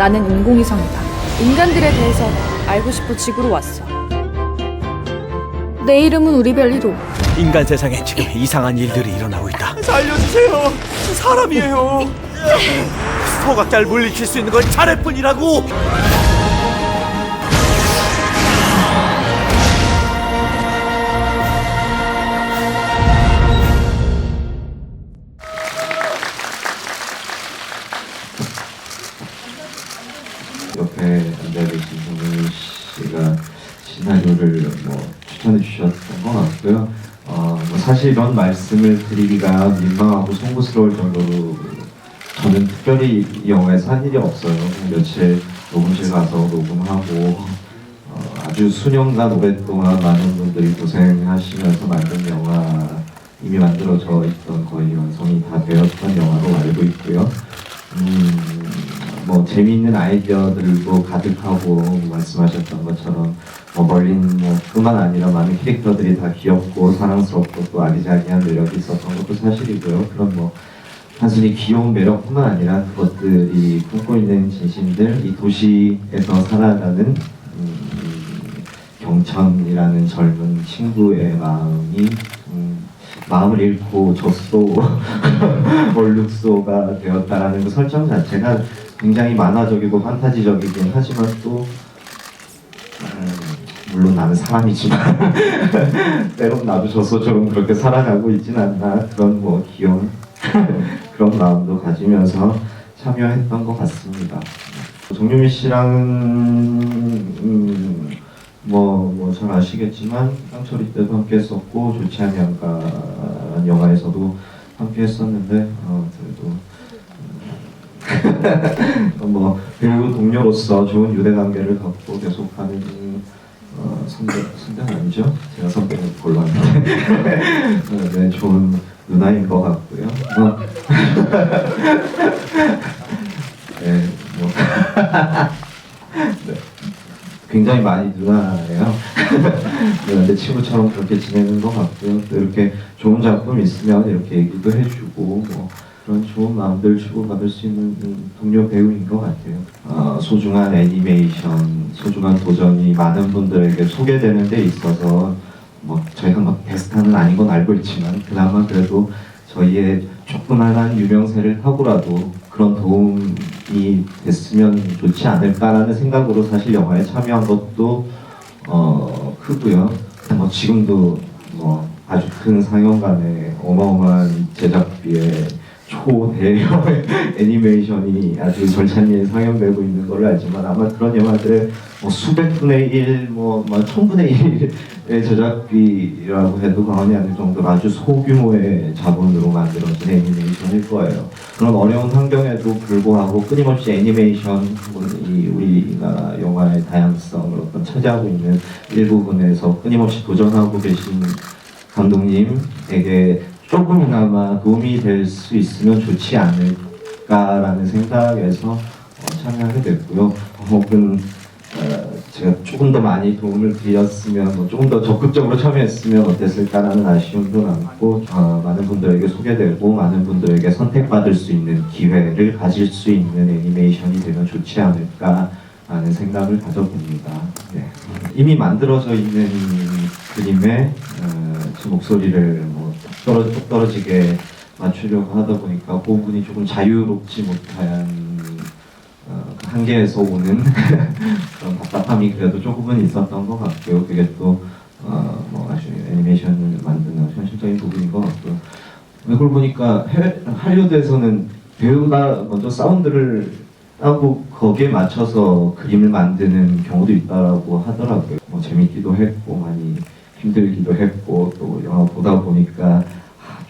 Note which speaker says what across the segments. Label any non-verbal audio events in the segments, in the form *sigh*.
Speaker 1: 나는 인공위성이다. 인간들에 대해서 알고 싶어 지구로 왔어. 내 이름은 우리벨리로.
Speaker 2: 인간 세상에 지금 이상한 일들이 일어나고 있다.
Speaker 3: 살려주세요. 저 사람이에요. *laughs*
Speaker 2: 소각자를 물리칠 수 있는 건 자네뿐이라고.
Speaker 4: 사실 이런 말씀을 드리기가 민망하고 송구스러울 정도로 저는 특별히 이 영화에서 한 일이 없어요. 며칠 녹음실 가서 녹음하고 어, 아주 수년간 오랫동안 많은 분들이 고생하시면서 만든 영화 이미 만들어져 있던 거의 완성이 다 되었던 영화로 알고 있고요. 음, 뭐 재미있는 아이디어들도 가득하고 말씀하셨던 것처럼 뭐 멀린 뭐 뿐만 아니라 많은 캐릭터들이 다 귀엽고 사랑스럽고 또 아기자기한 매력이 있었던 것도 사실이고요. 그런 뭐 단순히 귀여운 매력뿐만 아니라 그것들이 품고 있는 진심들, 이 도시에서 살아가는 음, 경천이라는 젊은 친구의 마음이 음, 마음을 잃고 젖소 *laughs* 얼룩소가 되었다라는 그 설정 자체가 굉장히 만화적이고 판타지적이긴 하지만 또 음, 물론 나는 사람이지만 *laughs* 때론 나도 젖소처럼 그렇게 살아가고 있진 않나 그런 뭐 귀여운 *laughs* 그런 마음도 가지면서 참여했던 것 같습니다. 정유미 씨랑은 음, 뭐뭐 잘 아시겠지만 땅처리 때도 함께 했었고 좋지 않냐가 영화에서도 함께 했었는데 어, *laughs* 뭐 배우 동료로서 좋은 유대 관계를 갖고 계속하는 어, 선배 선배는 아니죠? 제가 선배는 곤란한데 어, *laughs* 네 좋은 누나인 것 같고요. 뭐, *laughs* 네, 뭐 네. 굉장히 많이 누나예요. 네, 친구처럼 그렇게 지내는 것 같고요. 또 이렇게 좋은 작품 있으면 이렇게 얘기도 해주고 뭐 그런 좋은 마음들 주고받을 수 있는 음, 동료 배우인 것 같아요. 어, 소중한 애니메이션, 소중한 도전이 많은 분들에게 소개되는 데 있어서 뭐 저희가 막 베스트는 아닌 건 알고 있지만 그나마 그래도 저희의 조그만한 유명세를 타고라도 그런 도움이 됐으면 좋지 않을까라는 생각으로 사실 영화에 참여한 것도 어, 크고요. 뭐 지금도 뭐 아주 큰 상영관에 어마어마한 제작비에 초대형 *laughs* 애니메이션이 아주 절찬리에 상영되고 있는 걸로 알지만 아마 그런 영화들의 뭐 수백 분의 일, 뭐, 뭐 천분의 일의 제작비라고 해도 과언이 아닐 정도로 아주 소규모의 자본으로 만들어진 애니메이션일 거예요. 그런 어려운 환경에도 불구하고 끊임없이 애니메이션, 이 우리나라 영화의 다양성을 어떤 차지하고 있는 일부분에서 끊임없이 도전하고 계신 감독님에게 조금이나마 도움이 될 수 있으면 좋지 않을까라는 생각에서 어, 참여하게 됐고요. 혹은 어, 제가 조금 더 많이 도움을 드렸으면, 뭐 조금 더 적극적으로 참여했으면 어땠을까라는 아쉬움도 남고 어, 많은 분들에게 소개되고 많은 분들에게 선택받을 수 있는 기회를 가질 수 있는 애니메이션이 되면 좋지 않을까라는 생각을 가져봅니다. 네. 이미 만들어져 있는 그림에 어, 제 목소리를 뭐 떨어, 뚝 떨어지게 맞추려고 하다 보니까 그 부분이 조금 자유롭지 못한 어, 그 한계에서 오는 *laughs* 그런 답답함이 그래도 조금은 있었던 것 같고요. 그게 또 어, 뭐 아주 애니메이션을 만드는 현실적인 부분인 것 같고요. 그걸 보니까 할리우드에서는 배우가 먼저 사운드를 따고 거기에 맞춰서 그림을 만드는 경우도 있다고 하더라고요. 뭐 재밌기도 했고 많이 힘들기도 했고 또 영화 보다 보니까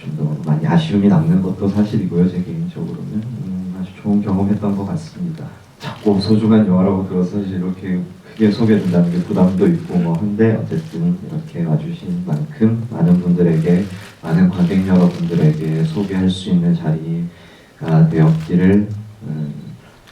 Speaker 4: 좀 더 많이 아쉬움이 남는 것도 사실이고요. 제 개인적으로는 음, 아주 좋은 경험했던 것 같습니다. 작고 소중한 영화라고 들어서 이렇게 크게 소개된다는 게 부담도 있고 뭐 한데 어쨌든 이렇게 와주신 만큼 많은 분들에게 많은 관객 여러분들에게 소개할 수 있는 자리가 되었기를 음,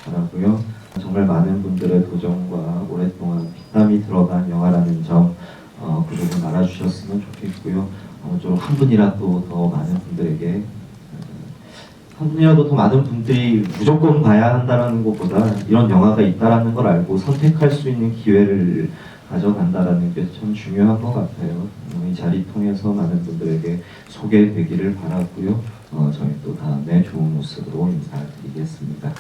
Speaker 4: 바라고요. 정말 많은 분들의 도전과 오랫동안 피땀이 들어간 영화라는 점 어, 그 부분 알아주셨으면 좋겠고요. 어, 좀한 분이라도 더 많은 분들에게 어, 한 분이라도 더 많은 분들이 무조건 봐야 한다는 것보다 이런 영화가 있다라는 걸 알고 선택할 수 있는 기회를 가져간다라는 게 참 중요한 것 같아요. 어, 이 자리 통해서 많은 분들에게 소개되기를 바라고요. 어, 저희 또 다음에 좋은 모습으로 인사드리겠습니다.